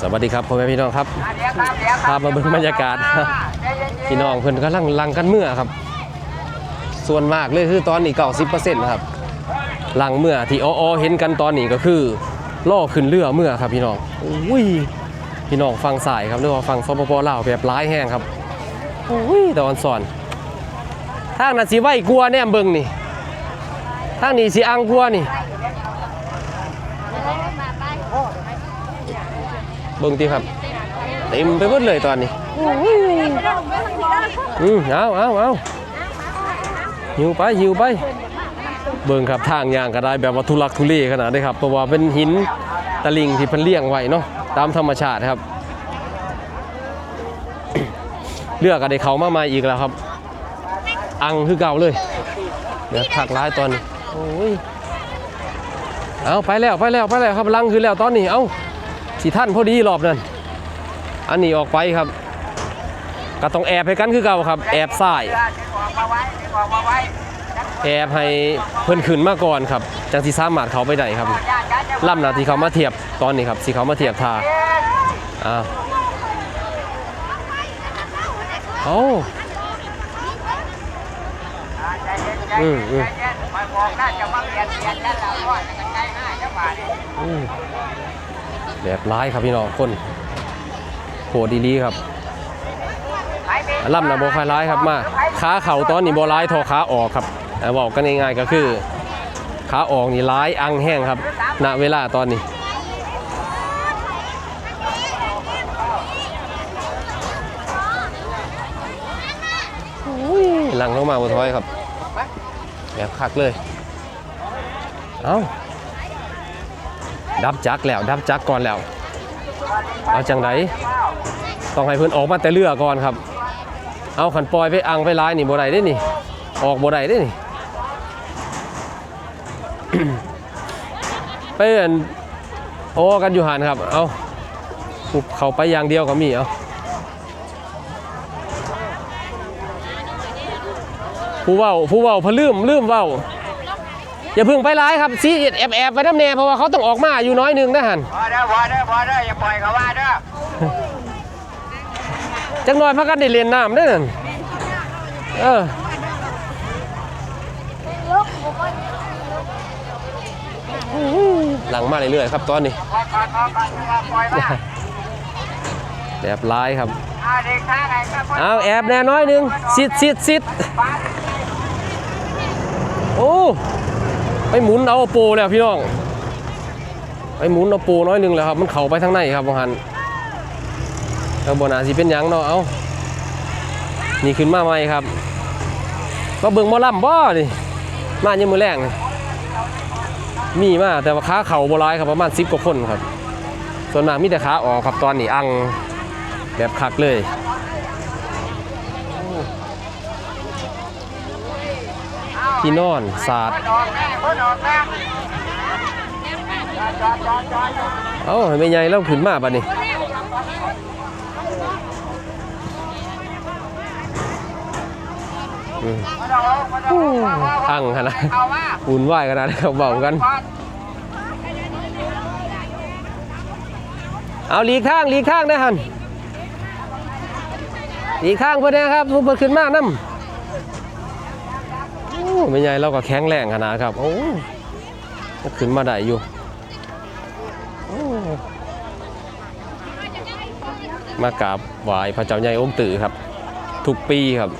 สวัสดีครับพ่อแม่พี่น้องครับพามาเบิ่งบรรยากาศพี่น้องเพิ่นกำลังลังกันเมื่อครับ ส่วนมากเลยคือตอนนี้เก้าสิบเปอร์เซ็นต์ครับลังเมื่อที่อ้อๆเห็นกันตอนนี้ก็คือล่อขึ้นเรือเมื่อครับพี่น้องอุ้ยพี่น้องฟังสายครับเรียกว่าฟังสปปลาวแบบร้ายแห้งครับอุ้ยตอนสอนทางนั้นสิไหวกลัวแนมเบิ่งนี่ทางนี้สิอังกลัวนี่ บิ่งติครับ เต็มไปหมดเลยตอนนี้อืมเอาเอาเอาหิวไปหิวไป เบิ่งครับทางยางก็ได้แบบว่าทุลักทุเลขนาดนี้ครับเพราะว่าเป็นหินตะลิงที่เพิ่นเลี้ยงไว้เนาะตามธรรมชาติครับ เลือกก็ได้เขามาม่อีกแล้วครับ อังคือเก่าเลยเดี๋ยวผักร้ายตอนนี้โอ้ยเอาไปแล้วไปแล้วไปแล้วครับลังคือแล้วตอนนี้เอา สิท่านพอดีรอบนั้น อันนี้ออกไปครับ ก็ต้องแอบให้กันคือเก่าครับ แอบซ้ายแอบให้เพิ่นขึ้นมาก่อนครับ จังสิสามารถเขาไปได้ครับลำหนาที่เขามาเทียบตอนนี้ครับสิเขามาเทียบทาอ้าวอาอืมอืมอืม แบบร้ายครับพี่น้องคนโหดดีๆครับล่ำนะโบคายร้ายครับมาขาเข่าตอนนี้โบร้ายทอขาออกครับบอกกันง่ายๆก็คือขาออกนี่ร้ายอังแห้งครับณเวลาตอนนี้หลังลงมาบนท้อยครับ แบบคักเลย เอ้า ดับจักแล้ว ดับจักก่อนแล้วเอาจังไดต้องให้เพิ่นออกมาแต่เรือก่อนครับ เอาขันปล่อยไปอังไปลายนี่บ่ได้เด้นี่ ออกบ่ได้เด้นี่ไปเอิ้นโอ้กันอยู่หันครับ เอาุเขาไปอย่างเดียวก็มีเอาผู้เว้าผู้เว้าพนลืมลืมเว้า อย่าเพึ่งไปร้ายครับซีแอบแอบไปน้ำแน่เพราะว่าเขาต้องออกมาอยู่น้อยหนึงนะฮันพอเด้อพอเด้อพอเด้ออย่าปล่อยเขาว่าเด้อจังน้อยพักกันได้เรียนน้ำเด้อนั่นเออหลังมาเรื่อยๆครับตอนนี้พอก่อนพอก่อนอย่าปล่อยว่าแบบร้ายครับอาเด็กท่าไหนก็พอเอาแอบแน่น้อยหนึงซิดซิดซิดโอ้ ไปหมุนเอาโปรแล้วพี่น้องไปหมุนเอาโปรน้อยหนึงแล้วครับ มันเข่าไปทางในครับบางหันแล้วบนาสิเป็นยังเนาะเอานี่ขึ้นมาใหม่ครับก็เบิ่งหมอลำบ่นี่มายังมือแรงมีมาแต่ว่าขาเข่าโบรายครับประมาณ10กว่าคนครับ ส่วนมากมีแต่ขาออกครับตอนนี้อังแบบคักเลย ที่นอนสาดดอกแม่พ่นดอกแม่เอ้าให้แม่ใหญ่เล่าขึ้นมาบัดนี้อืมพ่นดอกพ่นดอกอังขนาดอุ่นไหวขนาดนี้เขาเบากัน เอาหลีกข้างหลีกข้างได้หันหลีกข้างเพื่อนนะครับเพื่อนขึ้นมากน้ำ โอ้ไม่ใหญ่เราก็แข็งแรงขนาดครับ โอ้ขึ้นมาได้อยู่มากราบไหว้พระเจ้าใหญ่องค์ตื่อครับ ทุกปีครับ